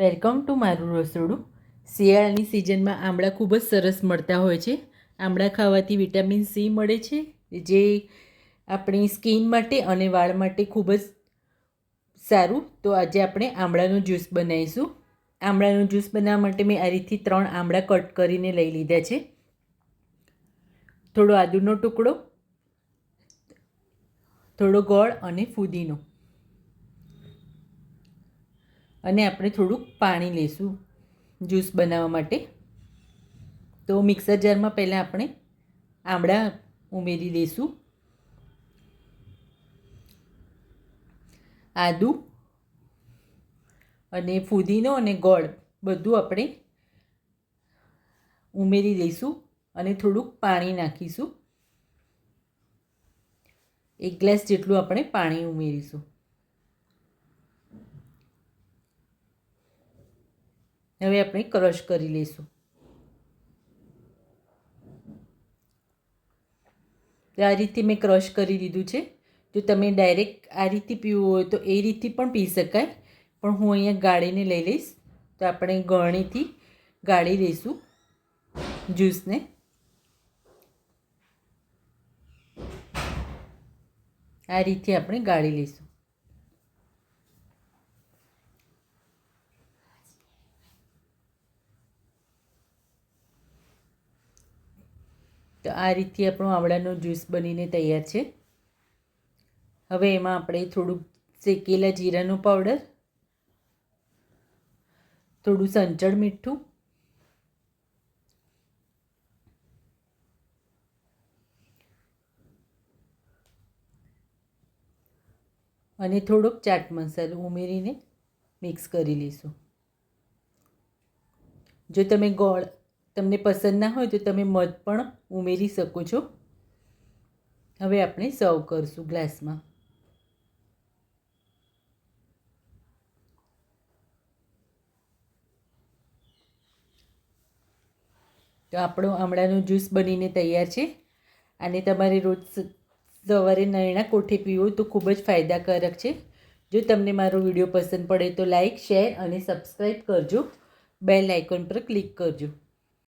Welcome to મારું રસોડું. શિયાળાની સિઝનમાં આમળા ખૂબ જ સરસ મળતા હોય છે. આમળા ખાવાથી વિટામિન સી મળે છે, જે આપણી સ્કિન માટે અને વાળ માટે ખૂબ જ સારું. તો આજે આપણે આમળાનો જ્યુસ બનાવીશું. આમળાનો જ્યુસ બનાવવા માટે મેં આ રીતથી ત્રણ આમળા કટ કરીને લઈ લીધા છે. થોડો આદુનો ટુકડો, થોડો ગોળ અને ફુદીનો. અને આપણે થોડુંક પાણી લઈશું જ્યુસ બનાવવા માટે. તો મિક્સર જારમાં પહેલાં આપણે આમળા ઉમેરી દઈશું આદુ અને ફુદીનો અને ગોળ બધું આપણે ઉમેરી દઈશું અને થોડુંક પાણી નાખીશું. એક ગ્લાસ જેટલું આપણે પાણી ઉમેરીશું. હવે આપણે ક્રશ કરી લઈશું. આ રીતે મેં ક્રશ કરી દીધું છે. જો તમે ડાયરેક્ટ આ રીતે પીવું હોય તો એ રીતે પણ પી શકાય. પણ હું અહીંયા ગાળીને લઈ લઈશ. તો આપણે ગળણીથી ગાળી લઈશું જ્યુસને આ રીતે આપણે ગાળી લઈશું. તો આ રીતે આપણો આમળાનો જ્યુસ બનીને તૈયાર છે. હવે એમાં આપણે થોડુંક શેકેલા જીરાનો પાવડર, થોડું સંચળ મીઠું, અને થોડોક ચાટ મસાલો ઉમેરીને મિક્સ કરી લઈશું. જો તમે ગોળ તમને પસંદ ના હોય તો તમે મધ પણ ઉમેરી શકો છો. હવે આપણે સર્વ કરીશું ગ્લાસમાં. તો આપણો આમળાનો જ્યુસ બનીને તૈયાર છે. અને તમારે રોજ સવારે નરણા કોઠે પીવો તો ખૂબ જ ફાયદાકારક છે. જો તમને મારો વીડિયો પસંદ પડે તો લાઇક શેર અને સબસ્ક્રાઈબ કરજો. બેલ આઇકોન પર ક્લિક કરજો.